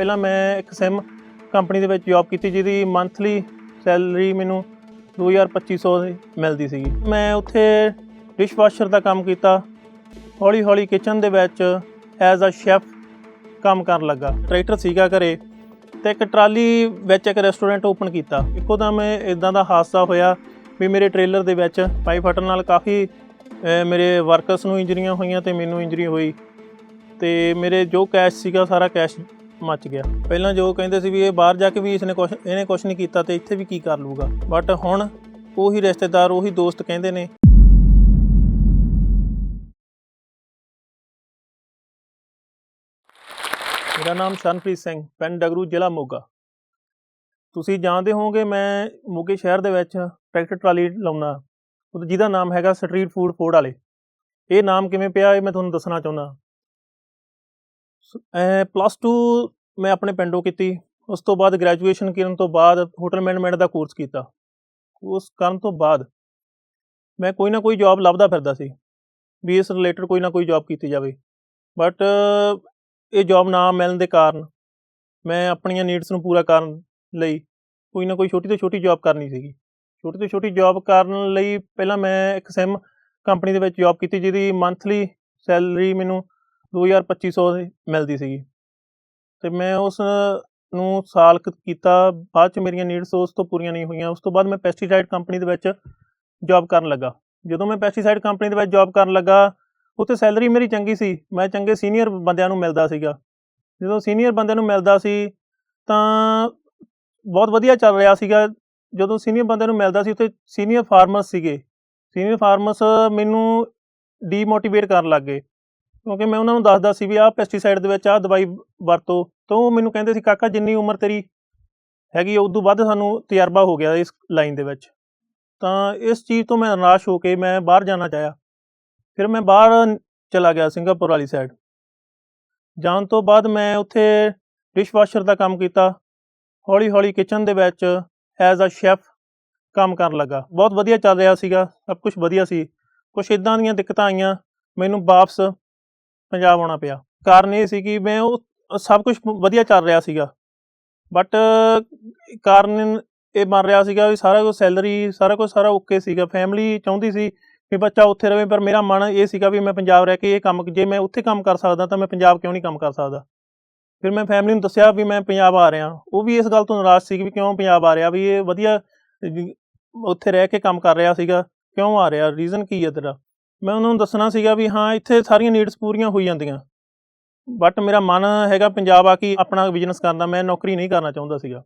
ਪਹਿਲਾਂ ਮੈਂ ਇੱਕ ਸਿਮ ਕੰਪਨੀ ਦੇ ਵਿੱਚ ਜੌਬ ਕੀਤੀ ਜਿਹਦੀ ਮੰਥਲੀ ਸੈਲਰੀ ਮੈਨੂੰ 2250 ਦੀ ਮਿਲਦੀ ਸੀਗੀ। ਮੈਂ ਉੱਥੇ ਡਿਸ਼ਵਾਸ਼ਰ ਦਾ ਕੰਮ ਕੀਤਾ। ਹੌਲੀ ਹੌਲੀ ਕਿਚਨ ਦੇ ਵਿੱਚ ਐਜ਼ ਅ ਸ਼ੈਫ ਕੰਮ ਕਰਨ ਲੱਗਾ। ਟਰੈਕਟਰ ਸੀਗਾ ਘਰੇ ਤੇ ਇੱਕ ਟਰਾਲੀ ਵਿੱਚ ਇੱਕ ਰੈਸਟੋਰੈਂਟ ਓਪਨ ਕੀਤਾ। ਇੱਕੋ ਦਮ ਇਦਾਂ ਦਾ ਹਾਦਸਾ ਹੋਇਆ ਵੀ ਮੇਰੇ ਟ੍ਰੇਲਰ ਦੇ ਵਿੱਚ ਪਾਈ ਫਟਣ ਨਾਲ ਕਾਫੀ ਮੇਰੇ ਵਰਕਰਸ ਨੂੰ ਇੰਜਰੀਆਂ ਹੋਈਆਂ ਤੇ ਮੈਨੂੰ ਇੰਜਰੀ ਹੋਈ। ਤੇ ਮੇਰੇ ਜੋ ਕੈਸ਼ ਸੀਗਾ, ਸਾਰਾ ਕੈਸ਼ ਮੱਚ ਗਿਆ। ਪਹਿਲਾਂ ਜੋ ਕਹਿੰਦੇ ਸੀ ਵੀ ਇਹ ਬਾਹਰ ਜਾ ਕੇ ਵੀ ਇਸਨੇ ਕੁਛ ਇਹਨੇ ਕੁਛ ਨਹੀਂ ਕੀਤਾ ਤੇ ਇੱਥੇ ਵੀ ਕੀ ਕਰ ਲੂਗਾ ਬਟ ਹੁਣ ਉਹੀ ਰਿਸ਼ਤੇਦਾਰ, ਉਹੀ ਦੋਸਤ ਕਹਿੰਦੇ ਨੇ। ਮੇਰਾ ਨਾਮ ਸ਼ਰਨਪ੍ਰੀਤ ਸਿੰਘ, ਪਿੰਡ ਡਗਰੂ, ਜ਼ਿਲ੍ਹਾ ਮੋਗਾ। ਤੁਸੀਂ ਜਾਣਦੇ ਹੋਵੋਗੇ ਮੈਂ ਮੋਗੇ ਸ਼ਹਿਰ ਦੇ ਵਿੱਚ ਟਰੈਕਟਰ ਟਰਾਲੀ ਲਾਉਣਾ। ਜਿਹਦਾ ਨਾਮ ਹੈਗਾ ਸਟਰੀਟ ਫੂਡ ਫੋਰਡ ਵਾਲੇ। ਇਹ ਨਾਮ ਕਿਵੇਂ ਪਿਆ ਇਹ ਮੈਂ ਤੁਹਾਨੂੰ ਦੱਸਣਾ ਚਾਹੁੰਦਾ। ਪਲੱਸ 2 ਮੈਂ ਆਪਣੇ ਪਿੰਡੋਂ ਕੀਤੀ। ਉਸ ਤੋਂ ਬਾਅਦ ਗ੍ਰੈਜੂਏਸ਼ਨ ਕਰਨ ਤੋਂ ਬਾਅਦ ਹੋਟਲ ਮੈਨੇਜਮੈਂਟ ਦਾ ਕੋਰਸ ਕੀਤਾ। ਕੋਰਸ ਕਰਨ ਤੋਂ ਬਾਅਦ ਮੈਂ ਕੋਈ ਨਾ ਕੋਈ ਜੌਬ ਲੱਭਦਾ ਫਿਰਦਾ ਸੀ, ਵੀ ਇਸ ਰਿਲੇਟਡ ਕੋਈ ਨਾ ਕੋਈ ਜੌਬ ਕੀਤੀ ਜਾਵੇ। ਬਟ ਇਹ ਜੌਬ ਨਾ ਮਿਲਣ ਦੇ ਕਾਰਨ ਮੈਂ ਆਪਣੀਆਂ ਨੀਡਸ ਨੂੰ ਪੂਰਾ ਕਰਨ ਲਈ ਕੋਈ ਨਾ ਕੋਈ ਛੋਟੀ ਤੋਂ ਛੋਟੀ ਜੌਬ ਕਰਨੀ ਸੀਗੀ। ਛੋਟੀ ਤੋਂ ਛੋਟੀ ਜੌਬ ਕਰਨ ਲਈ ਪਹਿਲਾਂ ਮੈਂ ਇੱਕ ਸਿਮ ਕੰਪਨੀ ਦੇ ਵਿੱਚ ਜੌਬ ਕੀਤੀ, ਜਿਹਦੀ ਮੰਥਲੀ ਸੈਲਰੀ ਮੈਨੂੰ 2250 ਦੀ ਮਿਲਦੀ ਸੀਗੀ। ਤੇ ਮੈਂ ਉਸ ਨੂੰ ਸਾਲ ਕੀਤਾ। ਬਾਅਦ ਚ ਮੇਰੀਆਂ ਨੀਡਸ ਉਸ ਤੋਂ ਪੂਰੀਆਂ ਨਹੀਂ ਹੋਈਆਂ। ਉਸ ਤੋਂ ਬਾਅਦ ਮੈਂ ਪੈਸਟੀਸਾਈਡ ਕੰਪਨੀ ਦੇ ਵਿੱਚ ਜੌਬ ਕਰਨ ਲੱਗਾ। ਜਦੋਂ ਮੈਂ ਪੈਸਟੀਸਾਈਡ ਕੰਪਨੀ ਦੇ ਵਿੱਚ ਜੌਬ ਕਰਨ ਲੱਗਾ, ਉੱਥੇ ਸੈਲਰੀ ਮੇਰੀ ਚੰਗੀ ਸੀ। ਮੈਂ ਚੰਗੇ ਸੀਨੀਅਰ ਬੰਦਿਆਂ ਨੂੰ ਮਿਲਦਾ ਸੀਗਾ। ਜਦੋਂ ਸੀਨੀਅਰ ਬੰਦਿਆਂ ਨੂੰ ਮਿਲਦਾ ਸੀ, ਤਾਂ ਬਹੁਤ ਵਧੀਆ ਚੱਲ ਰਿਹਾ ਸੀਗਾ। ਜਦੋਂ ਸੀਨੀਅਰ ਬੰਦਿਆਂ ਨੂੰ ਮਿਲਦਾ ਸੀ, ਉੱਥੇ ਸੀਨੀਅਰ ਫਾਰਮਰਸ ਸੀਗੇ। ਸੀਨੀਅਰ ਫਾਰਮਰਸ ਮੈਨੂੰ ਡੀਮੋਟੀਵੇਟ ਕਰਨ ਲੱਗ ਗਏ। ਕਿਉਂਕਿ ਮੈਂ ਉਹਨਾਂ ਨੂੰ ਦੱਸਦਾ ਸੀ ਵੀ ਆਹ ਪੈਸਟੀਸਾਈਡ ਦੇ ਵਿੱਚ ਆਹ ਦਵਾਈ ਵਰਤੋ, ਤਾਂ ਉਹ ਮੈਨੂੰ ਕਹਿੰਦੇ ਸੀ, ਕਾਕਾ, ਜਿੰਨੀ ਉਮਰ ਤੇਰੀ ਹੈਗੀ ਉਸ ਤੋਂ ਵੱਧ ਸਾਨੂੰ ਤਜਰਬਾ ਹੋ ਗਿਆ ਇਸ ਲਾਈਨ ਦੇ ਵਿੱਚ। ਤਾਂ ਇਸ ਚੀਜ਼ ਤੋਂ ਮੈਂ ਨਿਰਾਸ਼ ਹੋ ਕੇ ਮੈਂ ਬਾਹਰ ਜਾਣਾ ਚਾਹਿਆ। ਫਿਰ ਮੈਂ ਬਾਹਰ ਚਲਾ ਗਿਆ ਸਿੰਗਾਪੁਰ ਵਾਲੀ ਸਾਈਡ ਜਾਣ ਤੋਂ ਬਾਅਦ ਮੈਂ ਉੱਥੇ ਡਿਸ਼ਵਾਸ਼ਰ ਦਾ ਕੰਮ ਕੀਤਾ। ਹੌਲੀ ਹੌਲੀ ਕਿਚਨ ਦੇ ਵਿੱਚ ਐਜ਼ ਅ ਸ਼ੈਫ ਕੰਮ ਕਰਨ ਲੱਗਾ। ਬਹੁਤ ਵਧੀਆ ਚੱਲ ਰਿਹਾ ਸੀਗਾ, ਸਭ ਕੁਝ ਵਧੀਆ ਸੀ। ਕੁਝ ਇਦਾਂ ਦੀਆਂ ਦਿੱਕਤਾਂ ਆਈਆਂ, ਮੈਨੂੰ ਵਾਪਸ ਪੰਜਾਬ ਆਉਣਾ ਪਿਆ। ਕਾਰਨ ਇਹ ਸੀ ਕਿ ਮੈਂ ਉਹ ਸਭ ਕੁਝ ਵਧੀਆ ਚੱਲ ਰਿਹਾ ਸੀਗਾ। ਬਟ ਕਾਰਨ ਇਹ ਮੰਨ ਰਿਹਾ ਸੀਗਾ ਵੀ ਸਾਰਾ ਕੁਝ ਸੈਲਰੀ ਸਾਰਾ ਕੁਝ ਸਾਰਾ ਓਕੇ ਸੀਗਾ। ਫੈਮਿਲੀ ਚਾਹੁੰਦੀ ਸੀ ਵੀ ਬੱਚਾ ਉੱਥੇ ਰਵੇ, ਪਰ ਮੇਰਾ ਮਨ ਇਹ ਸੀਗਾ ਵੀ ਮੈਂ ਪੰਜਾਬ ਰਹਿ ਕੇ ਇਹ ਕੰਮ, ਜੇ ਮੈਂ ਉੱਥੇ ਕੰਮ ਕਰ ਸਕਦਾ ਤਾਂ ਮੈਂ ਪੰਜਾਬ ਕਿਉਂ ਨਹੀਂ ਕੰਮ ਕਰ ਸਕਦਾ? ਫਿਰ ਮੈਂ ਫੈਮਿਲੀ ਨੂੰ ਦੱਸਿਆ ਵੀ ਮੈਂ ਪੰਜਾਬ ਆ ਰਿਹਾ। ਉਹ ਵੀ ਇਸ ਗੱਲ ਤੋਂ ਨਾਰਾਜ਼ ਸੀ ਵੀ ਕਿਉਂ ਪੰਜਾਬ ਆ ਰਿਹਾ? ਵੀ ਇਹ ਵਧੀਆ ਉੱਥੇ ਰਹਿ ਕੇ ਕੰਮ ਕਰ ਰਿਹਾ ਸੀਗਾ। ਕਿਉਂ ਆ ਰਿਹਾ? ਰੀਜ਼ਨ ਕੀ ਹੈ ਤੇਰਾ? ਮੈਂ ਉਹਨਾਂ ਨੂੰ ਦੱਸਣਾ ਸੀਗਾ ਵੀ ਹਾਂ, ਇੱਥੇ ਸਾਰੀਆਂ ਨੀਡਸ ਪੂਰੀਆਂ ਹੋਈ ਜਾਂਦੀਆਂ। ਬਟ ਮੇਰਾ ਮਨ ਹੈਗਾ ਪੰਜਾਬ ਆ ਕੇ ਆਪਣਾ ਬਿਜ਼ਨਸ ਕਰਨਾ ਮੈਂ ਨੌਕਰੀ ਨਹੀਂ ਕਰਨਾ ਚਾਹੁੰਦਾ ਸੀਗਾ।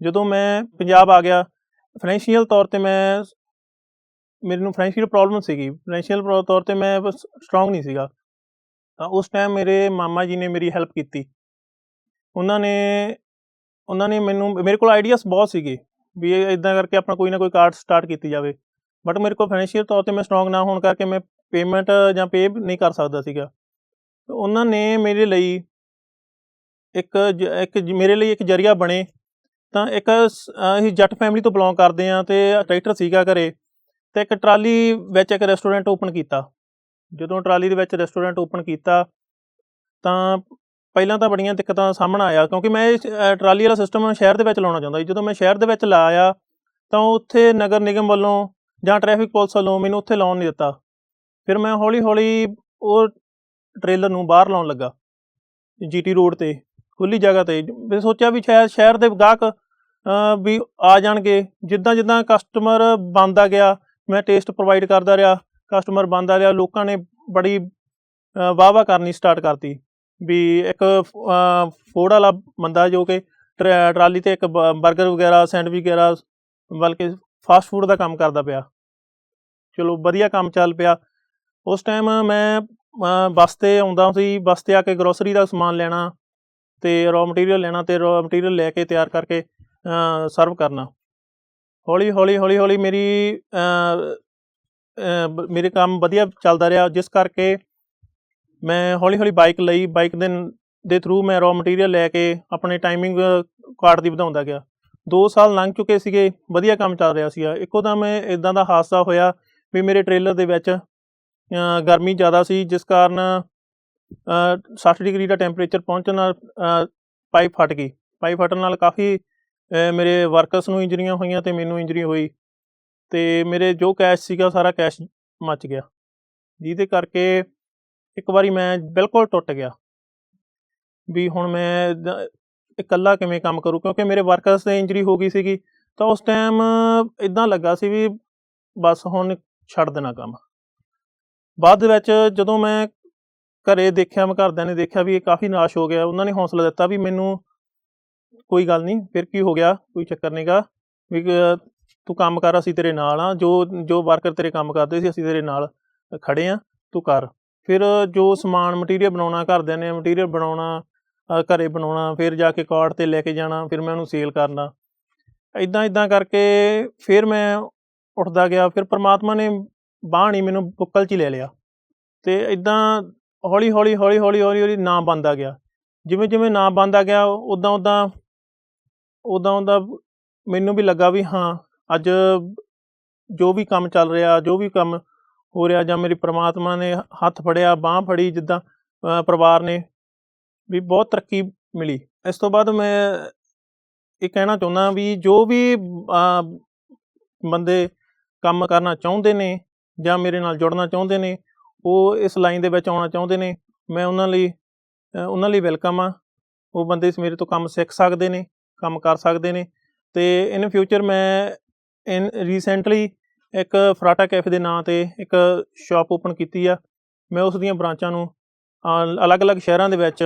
ਜਦੋਂ ਮੈਂ ਪੰਜਾਬ ਆ ਗਿਆ ਫਾਈਨੈਂਸ਼ੀਅਲ ਤੌਰ ਤੇ ਮੈਂ ਮੈਨੂੰ ਫਾਈਨੈਂਸ਼ੀਅਲ ਪ੍ਰੋਬਲਮ ਸੀਗੀ। ਫਾਈਨੈਂਸ਼ੀਅਲ ਤੌਰ ਤੇ ਮੈਂ ਸਟਰੋਂਗ ਨਹੀਂ ਸੀਗਾ। ਤਾਂ ਉਸ ਟਾਈਮ ਮੇਰੇ ਮਾਮਾ ਜੀ ਨੇ ਮੇਰੀ ਹੈਲਪ ਕੀਤੀ। ਉਹਨਾਂ ਨੇ ਉਹਨਾਂ ਨੇ ਮੈਨੂੰ, ਮੇਰੇ ਕੋਲ ਆਈਡੀਆਸ ਬਹੁਤ ਸੀਗੇ ਵੀ ਇਹ ਇਦਾਂ ਕਰਕੇ ਆਪਣਾ ਕੋਈ ਨਾ ਕੋਈ ਕਾਰਡ ਸਟਾਰਟ ਕੀਤੀ ਜਾਵੇ। ਬਟ ਮੇਰੇ ਕੋਲ ਫਾਈਨੈਂਸ਼ੀਅਲ ਤੌਰ ਤੇ ਮੈਂ ਸਟਰੋਂਗ ਨਾ ਹੋਣ ਕਰਕੇ ਮੈਂ ਪੇਮੈਂਟ ਜਾਂ ਪੇ ਨਹੀਂ ਕਰ ਸਕਦਾ ਸੀਗਾ। ਉਹਨਾਂ ਨੇ ਮੇਰੇ ਲਈ ਇੱਕ ਜ- ਇੱਕ ਮੇਰੇ ਲਈ ਇੱਕ ਜਰੀਆ ਬਣੇ। ਤਾਂ ਇੱਕ ਅਸੀਂ ਜੱਟ ਫੈਮਿਲੀ ਤੋਂ ਬਿਲੋਂਗ ਕਰਦੇ ਆ ਤੇ ਟਰੈਕਟਰ ਸੀਗਾ ਘਰੇ ਤੇ ਇੱਕ ਟਰਾਲੀ ਵਿੱਚ ਇੱਕ ਰੈਸਟੋਰੈਂਟ ਓਪਨ ਕੀਤਾ। ਜਦੋਂ ਟਰਾਲੀ ਦੇ ਵਿੱਚ ਰੈਸਟੋਰੈਂਟ ਓਪਨ ਕੀਤਾ ਤਾਂ ਪਹਿਲਾਂ ਤਾਂ ਬੜੀਆਂ ਦਿੱਕਤਾਂ ਸਾਹਮਣੇ ਆਇਆ ਕਿਉਂਕਿ ਮੈਂ ਇਹ, ਟਰਾਲੀ ਵਾਲਾ ਸਿਸਟਮ ਸ਼ਹਿਰ ਦੇ ਵਿੱਚ ਲਾਉਣਾ ਚਾਹੁੰਦਾ ਸੀ। ਜਦੋਂ ਮੈਂ ਸ਼ਹਿਰ ਦੇ ਵਿੱਚ ਲਾਇਆ ਤਾਂ ਉੱਥੇ ਨਗਰ ਨਿਗਮ ਵੱਲੋਂ ਜਾਂ ਟ੍ਰੈਫਿਕ ਪੁਲਿਸ ਵੱਲੋਂ ਮੈਨੂੰ ਉੱਥੇ ਲਾਉਣ ਨਹੀਂ ਦਿੱਤਾ। ਫਿਰ ਮੈਂ ਹੌਲੀ ਹੌਲੀ ਉਹ ਟ੍ਰੇਲਰ ਨੂੰ ਬਾਹਰ ਲਾਉਣ ਲੱਗਾ ਜੀਟੀ ਰੋਡ ਤੇ ਖੁੱਲੀ ਜਗ੍ਹਾ ਤੇ। ਮੈਂ ਸੋਚਿਆ ਵੀ ਸ਼ਾਇਦ ਸ਼ਹਿਰ ਦੇ ਗਾਹਕ ਵੀ ਆ ਜਾਣਗੇ। ਜਿੱਦਾਂ ਜਿੱਦਾਂ ਕਸਟਮਰ ਬੰਦਾ ਗਿਆ, ਮੈਂ ਟੇਸਟ ਪ੍ਰੋਵਾਈਡ ਕਰਦਾ ਰਿਹਾ। ਕਸਟਮਰ ਬੰਦਾ ਰਿਹਾ, ਲੋਕਾਂ ਨੇ ਬੜੀ ਵਾਹ ਵਾਹ ਕਰਨੀ ਸਟਾਰਟ ਕਰਤੀ। ਵੀ ਇੱਕ ਫੂਡ ਵਾਲਾ ਬੰਦਾ ਜੋ ਕਿ ਟਰਾ- ਟਰਾਲੀ ਤੇ ਇੱਕ 버ਗਰ ਵਗੈਰਾ ਸੈਂਡਵਿਚ ਵਗੈਰਾ, ਬਲਕਿ ਫਾਸਟ ਫੂਡ ਦਾ ਕੰਮ ਕਰਦਾ ਪਿਆ। ਚਲੋ, ਵਧੀਆ ਕੰਮ ਚੱਲ ਪਿਆ। ਉਸ ਟਾਈਮ ਮੈਂ ਬੱਸ ਤੇ ਆਉਂਦਾ ਸੀ। ਬੱਸ ਤੇ ਆ ਕੇ ਗਰੋਸਰੀ ਦਾ ਸਮਾਨ ਲੈਣਾ ਤੇ ਰॉ ਮਟੀਰੀਅਲ ਲੈਣਾ ਤੇ ਰॉ ਮਟੀਰੀਅਲ ਲੈ ਕੇ ਤਿਆਰ ਕਰਕੇ ਸਰਵ ਕਰਨਾ। ਹੌਲੀ ਹੌਲੀ ਹੌਲੀ ਹੌਲੀ ਮੇਰੀ ਮੇਰੇ ਕੰਮ ਵਧੀਆ ਚੱਲਦਾ ਰਿਹਾ। ਜਿਸ ਕਰਕੇ ਮੈਂ ਹੌਲੀ ਹੌਲੀ ਬਾਈਕ ਲਈ। ਬਾਈਕ ਦੇ ਦੇ ਥਰੂ ਮੈਂ ਰॉ ਮਟੀਰੀਅਲ ਲੈ ਕੇ ਆਪਣੇ ਟਾਈਮਿੰਗ ਕਾਰਡ ਦੀ ਵਧਾਉਂਦਾ ਗਿਆ। 2 ਸਾਲ ਲੰਘ ਚੁੱਕੇ ਸੀਗੇ ਵਧੀਆ ਕੰਮ ਚੱਲ ਰਿਹਾ ਸੀਗਾ। ਇੱਕੋ ਦਮ ਇਦਾਂ ਦਾ ਹਾਦਸਾ ਹੋਇਆ ਵੀ ਮੇਰੇ ਟ੍ਰੇਲਰ ਦੇ ਵਿੱਚ ਗਰਮੀ ਜ਼ਿਆਦਾ ਸੀ ਜਿਸ ਕਾਰਨ ਅ, 60 ਡਿਗਰੀ ਦਾ ਟੈਂਪਰੇਚਰ ਪਹੁੰਚਣ ਨਾਲ ਪਾਈਪ ਫਟ ਗਈ। ਪਾਈਪ ਫਟਣ ਨਾਲ ਕਾਫੀ ਮੇਰੇ ਵਰਕਰਸ ਨੂੰ ਇੰਜਰੀਆਂ ਹੋਈਆਂ ਤੇ ਮੈਨੂੰ ਇੰਜਰੀ ਹੋਈ ਤੇ ਮੇਰੇ ਜੋ ਕੈਸ਼ ਸੀਗਾ ਸਾਰਾ ਕੈਸ਼ ਮੱਚ ਗਿਆ। ਜਿਹਦੇ ਕਰਕੇ ਇੱਕ ਵਾਰੀ ਮੈਂ ਬਿਲਕੁਲ ਟੁੱਟ ਗਿਆ। ਵੀ ਹੁਣ ਮੈਂ ਇਕੱਲਾ ਕਿਵੇਂ ਕੰਮ ਕਰੂ? ਕਿਉਂਕਿ ਮੇਰੇ ਵਰਕਰਸ ਤੇ ਇੰਜਰੀ ਹੋ ਗਈ ਸੀਗੀ, ਤਾਂ ਉਸ ਟਾਈਮ ਇਦਾਂ ਲੱਗਾ ਸੀ ਵੀ ਬਸ ਹੁਣ ਛੱਡ ਦੇਣਾ ਕੰਮ। ਬਾਅਦ ਵਿੱਚ ਜਦੋਂ ਮੈਂ ਘਰੇ ਦੇਖਿਆ, ਮੈਂ ਘਰਦਿਆਂ ਨੇ ਦੇਖਿਆ ਵੀ ਇਹ ਕਾਫੀ ਨਾਸ਼ ਹੋ ਗਿਆ, ਉਹਨਾਂ ਨੇ ਹੌਸਲਾ ਦਿੱਤਾ ਵੀ ਮੈਨੂੰ ਕੋਈ ਗੱਲ ਨਹੀਂ, ਫਿਰ ਕੀ ਹੋ ਗਿਆ? ਕੋਈ ਚੱਕਰ ਨਹੀਂਗਾ ਵੀ ਤੂੰ ਕੰਮ ਕਰ, ਅਸੀਂ ਤੇਰੇ ਨਾਲ ਆ ਜੋ ਜੋ ਵਰਕਰ ਤੇਰੇ ਕੰਮ ਕਰਦੇ ਸੀ, ਅਸੀਂ ਤੇਰੇ ਨਾਲ ਖੜੇ ਆ ਤੂੰ ਕਰ। ਫਿਰ ਜੋ ਸਮਾਨ ਮਟੀਰੀਅਲ ਬਣਾਉਣਾ, ਘਰਦਿਆਂ ਨੇ ਮਟੀਰੀਅਲ ਬਣਾਉਣਾ ਘਰੇ ਬਣਾਉਣਾ, ਫਿਰ ਜਾ ਕੇ ਕਾਰਡ ਤੇ ਲੈ ਕੇ ਜਾਣਾ, ਫਿਰ ਮੈਂ ਉਹਨੂੰ ਸੇਲ ਕਰਨਾ ਇਦਾਂ ਇਦਾਂ ਕਰਕੇ ਫਿਰ ਮੈਂ ਉੱਠਦਾ ਗਿਆ, ਫਿਰ ਪ੍ਰਮਾਤਮਾ ਨੇ ਬਾਂਹ ਨਹੀਂ ਮੈਨੂੰ ਬੁੱਕਲ 'ਚ ਲੈ ਲਿਆ। ਤੇ ਇਦਾਂ ਹੌਲੀ ਹੌਲੀ ਹੌਲੀ ਹੌਲੀ ਹੌਲੀ ਹੌਲੀ ਨਾਂ ਬਣਦਾ ਗਿਆ। ਜਿਵੇਂ ਜਿਵੇਂ ਨਾਂ ਬਣਦਾ ਗਿਆ ਉਦਾਂ ਉਦਾਂ ਉਦਾਂ ਉਦਾਂ ਮੈਨੂੰ ਵੀ ਲੱਗਾ ਵੀ ਹਾਂ, ਅੱਜ ਜੋ ਵੀ ਕੰਮ ਚੱਲ ਰਿਹਾ, ਜੋ ਵੀ ਕੰਮ ਹੋ ਰਿਹਾ ਜਾਂ ਮੇਰੀ ਪ੍ਰਮਾਤਮਾ ਨੇ ਹੱਥ ਫੜਿਆ, ਬਾਹ ਫੜੀ, ਜਿੱਦਾਂ ਪਰਿਵਾਰ ਨੇ ਵੀ ਬਹੁਤ ਤਰੱਕੀ ਮਿਲੀ। ਇਸ ਤੋਂ ਬਾਅਦ ਮੈਂ ਇਹ ਕਹਿਣਾ ਚਾਹੁੰਦਾ ਵੀ ਜੋ ਵੀ ਬੰਦੇ ਕੰਮ ਕਰਨਾ ਚਾਹੁੰਦੇ ਨੇ ਜਾਂ ਮੇਰੇ ਨਾਲ ਜੁੜਨਾ ਚਾਹੁੰਦੇ ਨੇ, ਉਹ ਇਸ ਲਾਈਨ ਦੇ ਵਿੱਚ ਆਉਣਾ ਚਾਹੁੰਦੇ ਨੇ, ਮੈਂ ਉਹਨਾਂ ਲਈ ਉਹਨਾਂ ਲਈ ਵੈਲਕਮ ਆ। ਉਹ ਬੰਦੇ ਇਸ ਮੇਰੇ ਤੋਂ ਕੰਮ ਸਿੱਖ ਸਕਦੇ ਨੇ, ਕੰਮ ਕਰ ਸਕਦੇ ਨੇ ਤੇ ਇਨ ਫਿਊਚਰ ਮੈਂ ਇਨ ਰੀਸੈਂਟਲੀ ਇੱਕ ਫਰਾਟਾ ਕੈਫੇ ਦੇ ਨਾਂ ਤੇ ਇੱਕ ਸ਼ਾਪ ਓਪਨ ਕੀਤੀ ਆ। ਮੈਂ ਉਸ ਦੀਆਂ ਬ੍ਰਾਂਚਾਂ ਨੂੰ ਅਲੱਗ-ਅਲੱਗ ਸ਼ਹਿਰਾਂ ਦੇ ਵਿੱਚ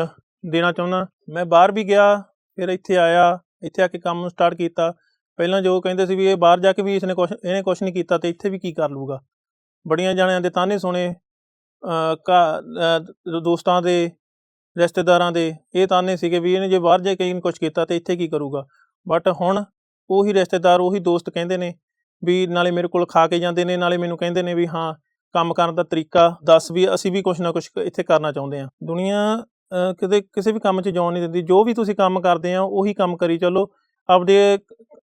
ਦੇਣਾ ਚਾਹੁੰਦਾ। ਮੈਂ ਬਾਹਰ ਵੀ ਗਿਆ, ਫਿਰ ਇੱਥੇ ਆਇਆ, ਇੱਥੇ ਆ ਕੇ ਕੰਮ ਸਟਾਰਟ ਕੀਤਾ। ਪਹਿਲਾਂ ਜੋ ਕਹਿੰਦੇ ਸੀ ਵੀ ਇਹ ਬਾਹਰ ਜਾ ਕੇ ਵੀ ਇਸਨੇ ਕੁਛ ਇਹਨੇ ਕੁਛ ਨਹੀਂ ਕੀਤਾ ਤੇ ਇੱਥੇ ਵੀ ਕੀ ਕਰ ਲੂਗਾ ਬੜੀਆਂ ਜਾਣਿਆਂ ਦੇ ਤਾਨੇ ਸੁਣੇ ਘਾ- ਦੋਸਤਾਂ ਦੇ, ਰਿਸ਼ਤੇਦਾਰਾਂ ਦੇ ਇਹ ਤਾਨੇ ਸੀਗੇ ਵੀ ਇਹਨੇ ਜੇ ਬਾਹਰ ਜਾ ਕੇ ਇਹਨੇ ਕੁਝ ਕੀਤਾ ਤੇ ਇੱਥੇ ਕੀ ਕਰੂਗਾ। ਬਟ ਹੁਣ ਉਹੀ ਰਿਸ਼ਤੇਦਾਰ, ਉਹੀ ਦੋਸਤ ਕਹਿੰਦੇ ਨੇ ਵੀ ਨਾਲੇ ਮੇਰੇ ਕੋਲ ਖਾ ਕੇ ਜਾਂਦੇ ਨੇ, ਨਾਲੇ ਮੈਨੂੰ ਕਹਿੰਦੇ ਨੇ ਵੀ ਹਾਂ, ਕੰਮ ਕਰਨ ਦਾ ਤਰੀਕਾ ਦੱਸ ਵੀ ਅਸੀਂ ਵੀ ਕੁਝ ਨਾ ਕੁਝ ਇੱਥੇ ਕਰਨਾ ਚਾਹੁੰਦੇ ਹਾਂ। ਦੁਨੀਆ ਕਿਤੇ ਕਿਸੇ ਵੀ ਕੰਮ 'ਚ ਜਾਣ ਨਹੀਂ ਦਿੰਦੀ ਜੋ ਵੀ ਤੁਸੀਂ ਕੰਮ ਕਰਦੇ ਆ ਉਹੀ ਕੰਮ ਕਰੀ ਚੱਲੋ ਆਪਦੇ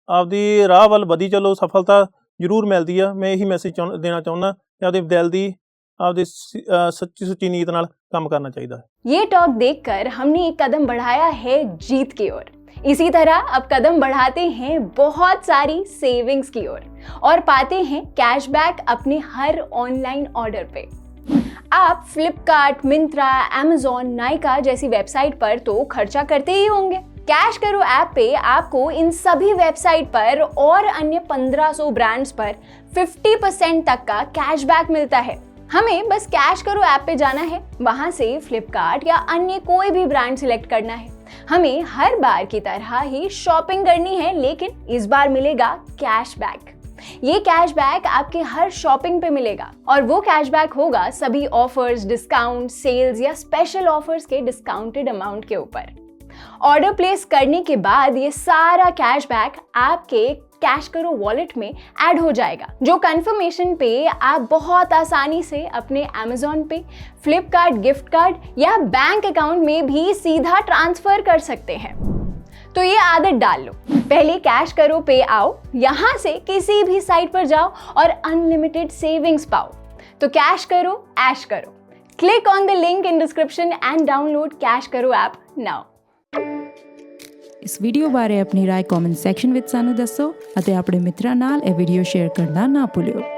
ਆਪਦੀ ਰਾਹ ਵੱਲ ਵਧੀ ਚੱਲੋ ਸਫਲਤਾ ਜ਼ਰੂਰ ਮਿਲਦੀ ਆ ਮੈਂ ਇਹੀ ਮੈਸੇਜ ਦੇਣਾ ਚਾਹੁੰਦਾ ਕਿ ਆਪਦੇ ਦਿਲ ਦੀ ਆਪਦੇ ਸ- ਅ, ਸੱਚੀ ਸੁੱਚੀ ਨੀਤ ਨਾਲ ਕੰਮ ਕਰਨਾ ਚਾਹੀਦਾ ਹੈ ये टॉक देखकर हमने एक कदम बढ़ाया है जीत की ओर इसी तरह अब कदम बढ़ाते हैं बहुत सारी सेविंग्स की ओर और पाते हैं कैशबैक अपने हर ऑनलाइन ऑर्डर पे आप फ्लिपकार्ट मिंत्रा amazon नाइका जैसी वेबसाइट पर तो खर्चा करते ही होंगे। कैश करो ऐप पे आपको इन सभी वेबसाइट पर और अन्य 1500 ब्रांड्स पर 50% तक का कैशबैक मिलता है। हमें बस कैश करो ऐप पे जाना है। वहाँ से फ्लिपकार्ट या अन्य कोई भी ब्रांड सिलेक्ट करना है। हमें हर बार की तरह ही शॉपिंग करनी है, लेकिन इस बार मिलेगा कैशबैक ये कैशबैक आपके हर शॉपिंग पे मिलेगा और वो कैशबैक होगा सभी ऑफर्स डिस्काउंट सेल्स या स्पेशल ऑफर्स के डिस्काउंटेड अमाउंट के ऊपर। ऑर्डर प्लेस करने के बाद ये सारा कैशबैक आपके कैश करो वॉलेट में ऐड हो जाएगा। जो कंफर्मेशन पे आप बहुत आसानी से अपने अमेजोन पे फ्लिपकार्ट गिफ्ट कार्ड या बैंक अकाउंट में भी सीधा ट्रांसफ़र कर सकते हैं। तो ये आदत डाल लो। पहले कैश करो पे आओ यहाँ से किसी भी साइट पर जाओ और अनलिमिटेड सेविंग्स पाओ। तो कैश करो ऐश करो। Click on the link in description and download cash करो ऐप नाउ इस વિડિયો બારે આપની રાય કોમેન્ટ સેક્શન વિથ સાનુ દસો અને આપણે મિત્રા નાલ એ वीडियो शेयर करना ना ભૂલ્યો